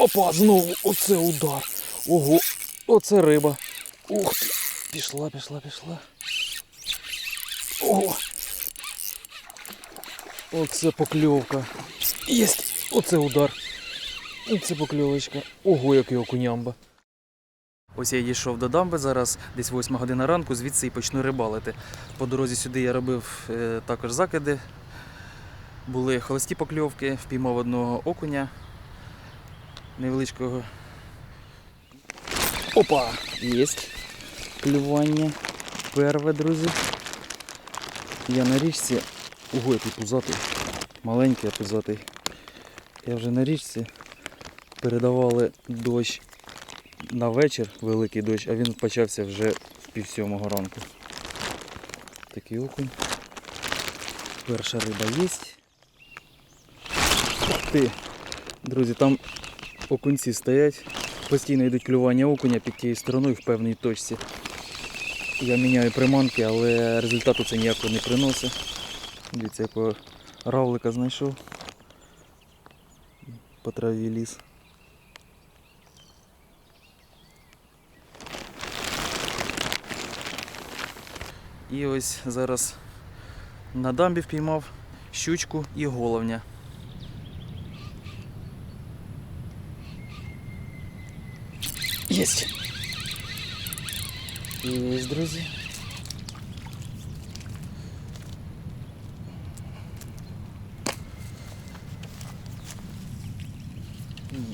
Опа, знову оце удар. Ого, оце риба. Ух ти. Пішла, пішла, пішла. Ого. Оце покльовка. Єсть! Оце удар. Оце покльовочка. Ого, який окунямба. Ось я дійшов до дамби зараз, десь 8 година ранку, звідси і почну рибалити. По дорозі сюди я робив е, також закиди. Були холості покльовки, впіймав одного окуня невеличкого. Опа! Єсть. Клювання. Перве, друзі. Я на річці. Ого, який пузатий. Маленький, а пузатий. Я вже на річці. Передавали дощ на вечір, великий дощ, а він почався вже в пів сьомого ранку. Такий окунь. Перша риба є. Ти! Друзі, там окунці стоять. Постійно йдуть клювання окуня під тією стороною в певній точці. Я міняю приманки, але результату це ніякого не приносить. Дивіться, якого равлика знайшов. По траві ліс. І ось зараз на дамбі впіймав щучку і головня. Єсть! Єсть, друзі.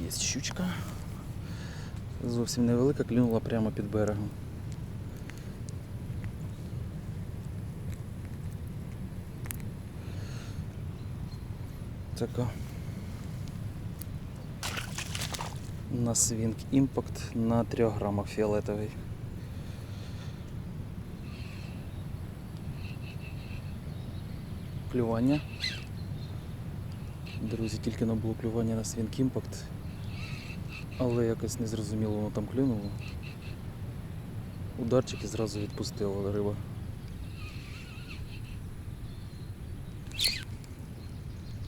Єсть щучка. Зовсім невелика, клюнула прямо під берегом. Така. На Swing Impact на 3 грамах фіолетовий. Клювання. Друзі, тільки не було клювання на Swing Impact, але якось незрозуміло воно там клюнуло. Ударчик і зразу відпустила риба.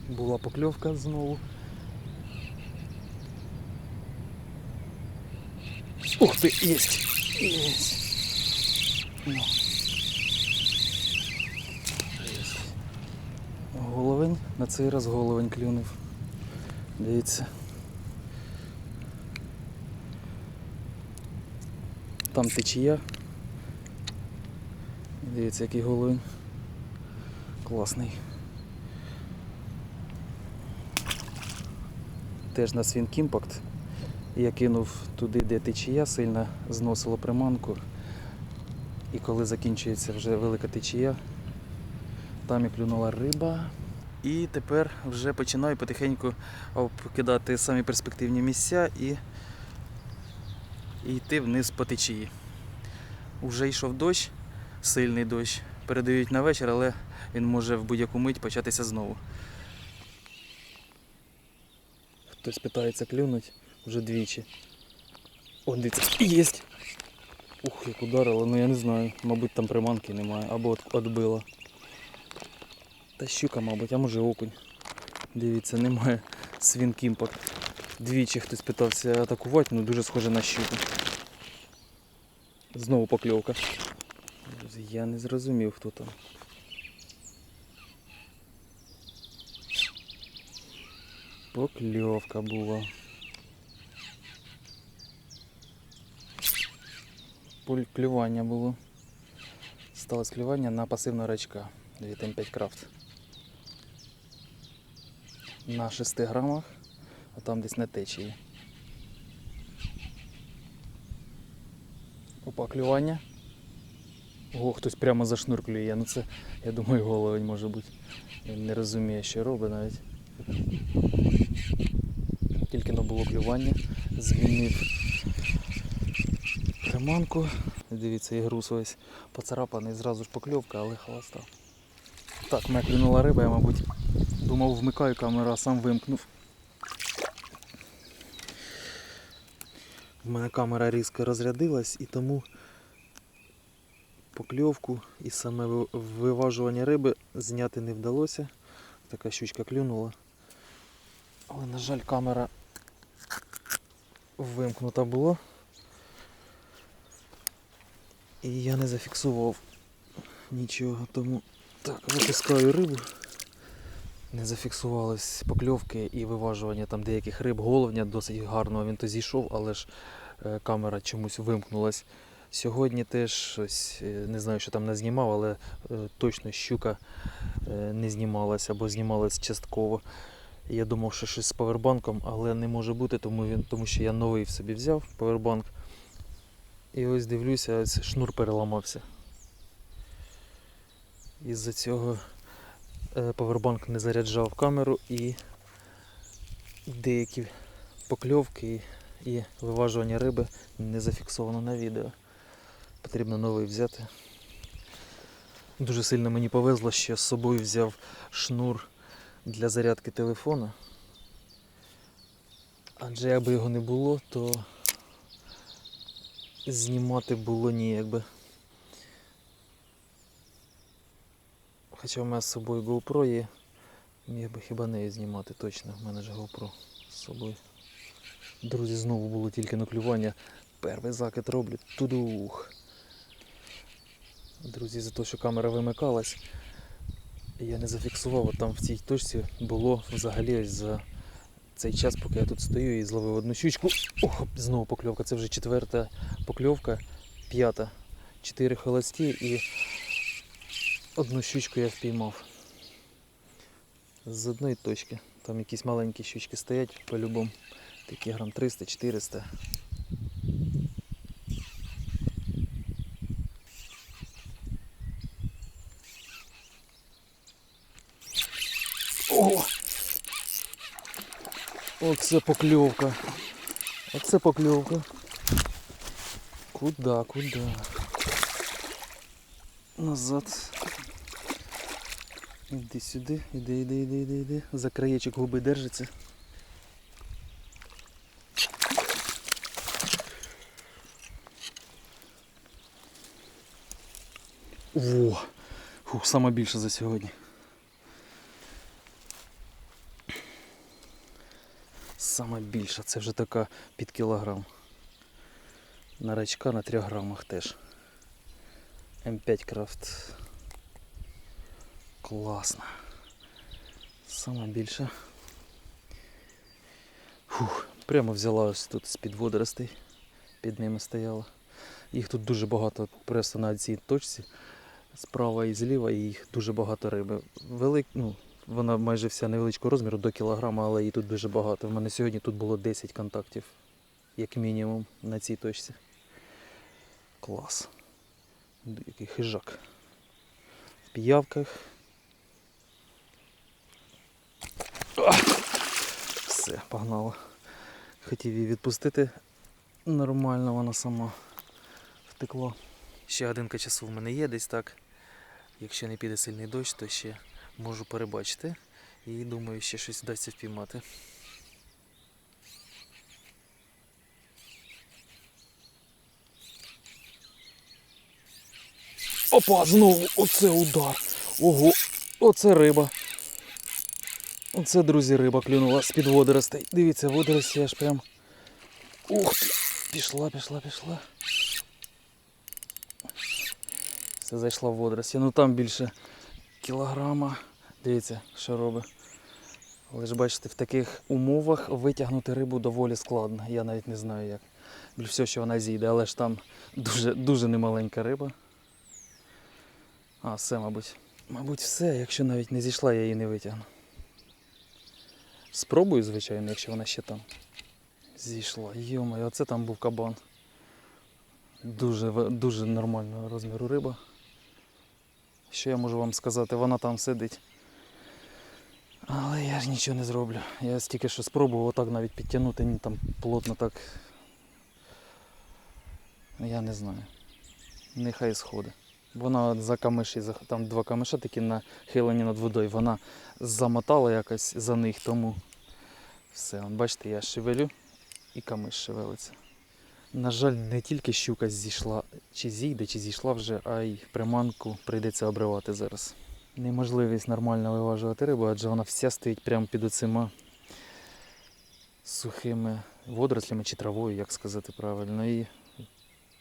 Була покльовка знову. Ух ти, єсть! Єсть! Ну. Головень, на цей раз головень клюнув. Дивіться. Там течія. Дивіться, який головень. Класний. Теж на Swing Impact. Я кинув туди, де течія сильно зносило приманку. І коли закінчується вже велика течія, там і клюнула риба. І тепер вже починаю потихеньку обкидати самі перспективні місця і, і йти вниз по течії. Уже йшов дощ, сильний дощ. Передають на вечір, але він може в будь-яку мить початися знову. Хтось питається клюнуть вже двічі. О, дивіться, єсть! Ух, як ударило, ну я не знаю. Мабуть там приманки немає, або от, отбила. Та щука, мабуть, а може окунь. Дивіться, немає свінк. Двічі хтось питався атакувати, ну дуже схоже на щуку. Знову покльовка. Я не зрозумів, хто там. Покльовка була. Клювання було. Сталося клювання на пасивного рачка 2М5 крафт. На 6 грамах, а там десь на течії. Опа, клювання. О, хтось прямо за шнур клює. Ну це, я думаю, головень може бути. Він не розуміє, що робить навіть. Тільки не було клювання, змінив приманку. Дивіться, і груз ось поцарапаний, зразу ж покльовка, але холоста. Так, мене клюнула риба, я, мабуть, думав, вмикаю камеру, а сам вимкнув. В мене камера різко розрядилась і тому покльовку і саме виважування риби зняти не вдалося. Така щучка клюнула. Але, на жаль, камера вимкнута була. І я не зафіксував нічого, тому так, випускаю рибу. Не зафіксувались покльовки і виважування там деяких риб. Головня досить гарно він то зійшов, але ж е, камера чомусь вимкнулась. Сьогодні теж щось, е, не знаю, що там не знімав, але е, точно щука не знімалася або знімалась частково. Я думав, що щось з павербанком, але не може бути, тому, він, тому що я новий в собі взяв павербанк. І ось дивлюся, ось шнур переламався. Із-за цього е, павербанк не заряджав камеру і деякі покльовки і виважування риби не зафіксовано на відео. Потрібно новий взяти. Дуже сильно мені повезло, що з собою взяв шнур для зарядки телефона. Адже якби його не було, то знімати було ніяк би. Хоча в мене з собою GoPro є, міг би хіба нею знімати точно, в мене ж GoPro з собою. Друзі, знову було тільки наклювання. Перший закид роблю. Тудух. Друзі, за те, що камера вимикалась, я не зафіксував, там в цій точці було взагалі ось за цей час, поки я тут стою і зловив одну щучку. Ох, знову покльовка. Це вже четверта покльовка, п'ята. Чотири холості і одну щучку я впіймав. З одної точки. Там якісь маленькі щучки стоять по-любому. Такі грам 300-400. О! Оце покльовка. Оце покльовка. Куда, куда? Назад. Іди сюди, іди, іди, іди, іди, іди. За краєчок губи держиться. Во! Фух, саме більше за сьогодні. Саме більша, це вже така під кілограм. На рачка на 3 грамах теж. М5 крафт. Класно. Саме більше. Фух, прямо взяла ось тут з-під водоростей. Під ними стояла. Їх тут дуже багато просто на цій точці. Справа і зліва, і їх дуже багато риби. Велик, ну, вона майже вся невеличкого розміру до кілограма, але її тут дуже багато. В мене сьогодні тут було 10 контактів, як мінімум, на цій точці. Клас. Який хижак. В піявках. А! Все, погнала. Хотів її відпустити. Нормально вона сама втекла. Ще годинка часу в мене є десь так. Якщо не піде сильний дощ, то ще можу перебачити. І думаю, ще щось вдасться впіймати. Опа, знову оце удар. Ого, оце риба. Оце, друзі, риба клюнула з-під водоростей. Дивіться, водорості аж прям. Ух! Пішла, пішла, пішла. Все зайшла в водорості. Ну там більше кілограма. Дивіться, що робить. Але ж бачите, в таких умовах витягнути рибу доволі складно. Я навіть не знаю як. Більше всього, що вона зійде, але ж там дуже, дуже немаленька риба. А, все, мабуть. Мабуть, все. Якщо навіть не зійшла, я її не витягну. Спробую, звичайно, якщо вона ще там. Зійшла. Йомаю, оце там був кабан. Дуже, дуже нормального розміру риба. Що я можу вам сказати? Вона там сидить. Але я ж нічого не зроблю. Я тільки що спробував отак навіть підтягнути, там плотно так. Я не знаю. Нехай сходить. Вона за камиші, там два камиша такі нахилені над водою. Вона замотала якось за них, тому все. Бачите, я шевелю і камиш шевелиться. На жаль, не тільки щука зійшла, чи зійде, чи зійшла вже, а й приманку прийдеться обривати зараз. Неможливість нормально виважувати рибу, адже вона вся стоїть прямо під оцима сухими водорослями чи травою, як сказати правильно. І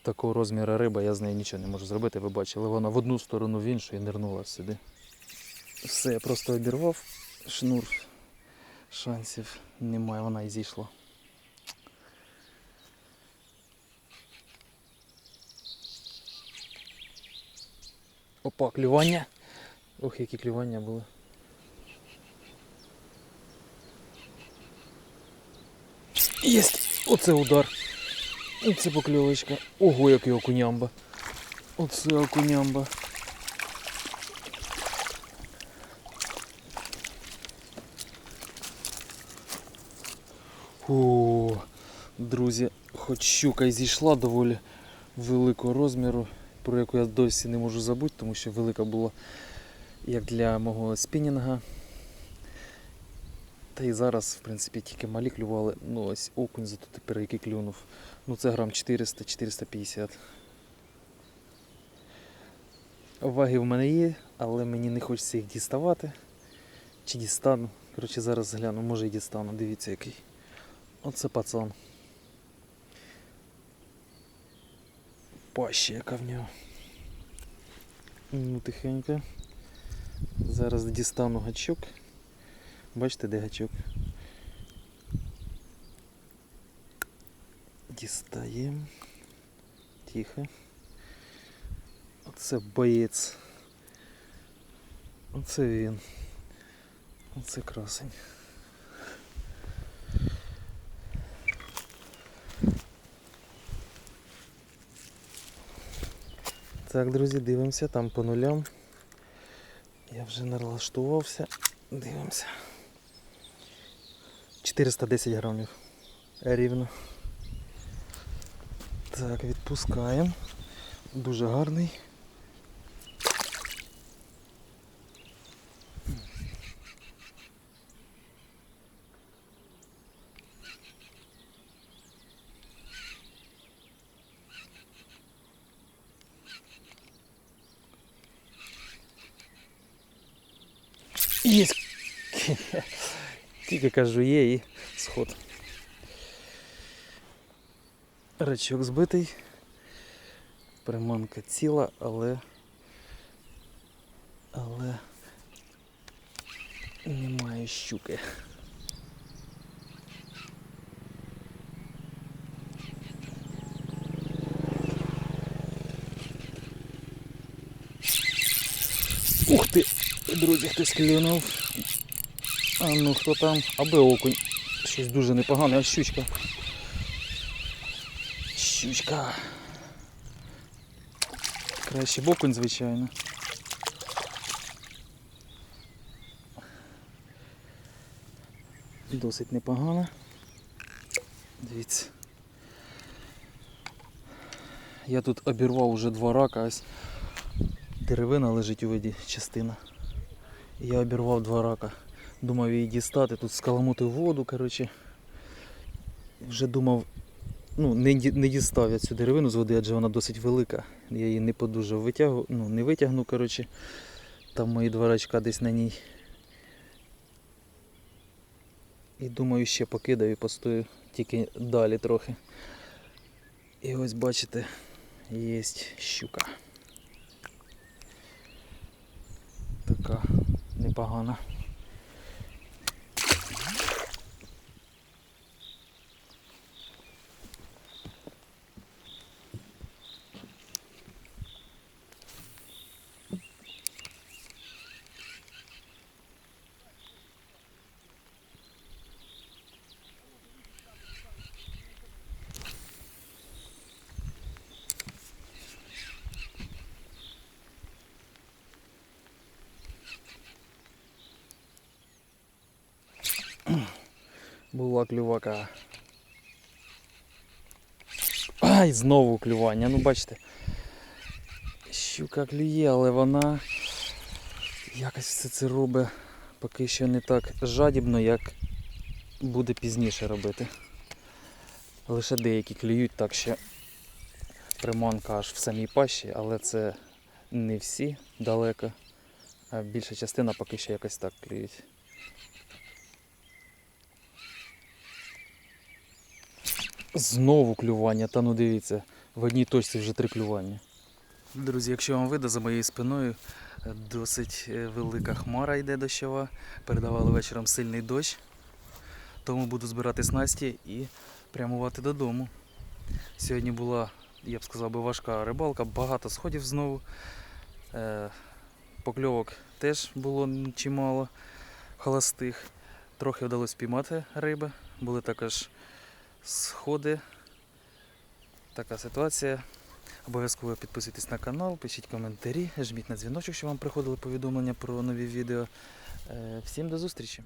такого розміру риба, я з нею нічого не можу зробити. Ви бачили, вона в одну сторону, в іншу і нирнула сюди. Все, я просто обірвав шнур. Шансів немає, вона і зійшла. Опа, клювання. Ох, які клювання були. Єсть! Оце удар. Оце покльовочка. Ого, який окунямба. Оце окунямба. О, друзі, хоч щука і зійшла доволі великого розміру, про яку я досі не можу забути, тому що велика була як для мого спінінга. Та і зараз, в принципі, тільки малі клювали. Ну ось окунь зато тепер який клюнув. Ну це грам 400-450. Ваги в мене є, але мені не хочеться їх діставати. Чи дістану. Коротше, зараз гляну, може і дістану. Дивіться який. Оце пацан. Паща яка в нього. Ну, тихенько. Зараз дістану гачок. Бачите, де гачок? Дістаємо. Тихо. Оце боєць. Оце він. Оце красень. Так, друзі, дивимося там по нулям. Я вже налаштувався. Дивимося. 410 грамів. Рівно. Так, відпускаємо. Дуже гарний. Є. Тільки кажу, є і сход. Рачок збитий. Приманка ціла, але. Але немає щуки. Ух ти! Друзі, хтось клюнув. А ну хто там? Аби окунь. Щось дуже непогане, а щучка. Щучка. Краще б окунь, звичайно. Досить непогано. Дивіться. Я тут обірвав уже два рака, ось деревина лежить у виді частина. Я обірвав два рака. Думав її дістати, тут скаламутив воду, коротше. Вже думав, ну, не, не дістав я цю деревину з води, адже вона досить велика. Я її не подужав витягу, ну, не витягну, коротше. Там мої два рачка десь на ній. І думаю, ще покидаю і постою тільки далі трохи. І ось бачите, є щука. Така непогана. Була клювака. Ай, знову клювання. Ну бачите. Щука клює, але вона якось все це робить поки що не так жадібно, як буде пізніше робити. Лише деякі клюють, так що приманка аж в самій пащі, але це не всі далеко. А більша частина поки що якось так клюють. Знову клювання, та ну дивіться, в одній точці вже три клювання. Друзі, якщо вам видно, за моєю спиною е, досить е, велика хмара йде дощова. Передавали вечором сильний дощ. Тому буду збирати снасті і прямувати додому. Сьогодні була, я б сказав, би важка рибалка, багато сходів знову. Е, Покльовок теж було чимало холостих. Трохи вдалося піймати риби. Були також сходи. Така ситуація. Обов'язково підписуйтесь на канал, пишіть коментарі, жміть на дзвіночок, щоб вам приходили повідомлення про нові відео. Е, Всім до зустрічі!